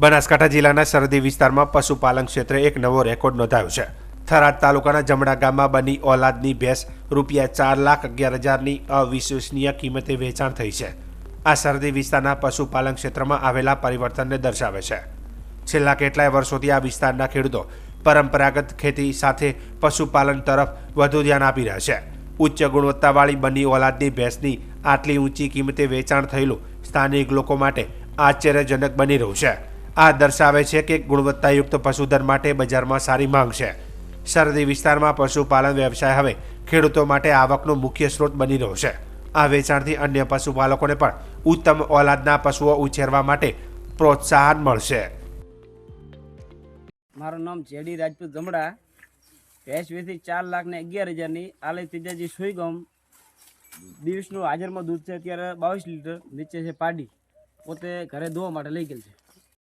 બનાસકાંઠા જિલ્લાના સરહદી વિસ્તારમાં પશુપાલન ક્ષેત્રે એક નવો રેકોર્ડ નોંધાયો છે. થરાદ તાલુકાના જમણા ગામમાં બની ઓલાદની ભેંસ રૂપિયા ચાર લાખ અગિયાર હજારની અવિશ્વસનીય કિંમતે વેચાણ થઈ છે. આ સરહદી વિસ્તારના પશુપાલન ક્ષેત્રમાં આવેલા પરિવર્તનને દર્શાવે છે. છેલ્લા કેટલાય વર્ષોથી આ વિસ્તારના ખેડૂતો પરંપરાગત ખેતી સાથે પશુપાલન તરફ વધુ ધ્યાન આપી રહ્યા છે. ઉચ્ચ ગુણવત્તાવાળી બની ઓલાદની ભેંસની આટલી ઊંચી કિંમતે વેચાણ થયેલું સ્થાનિક લોકો માટે આશ્ચર્યજનક બની રહ્યું છે. આ દર્શાવે છે કે ગુણવત્તાયુક્ત પશુધન માટે બજારમાં સારી માંગ છે. સરહદી વિસ્તારમાં પશુપાલન વ્યવસાય હવે ખેડૂતો માટે આવકનો મુખ્ય સ્ત્રોત બની રહ્યો છે. આ વેચાણથી અન્ય પશુપાલકોને પણ ઉત્તમ ઓલાદના પશુઓ ઉછેરવા માટે પ્રોત્સાહન મળશે. મારું નામ જેડી રાજપૂત જમડા. ભેંસ વેચી ચાર લાખ ને અગિયાર હજારની આલે ત્રીજાજી સુઈ ગમ. દિવસનું હાજરમાં દૂધ છે અત્યારે બાવીસ લીટર. નીચે છે પાડી. પોતે ઘરે ધોવા માટે લઈ ગયેલ છે.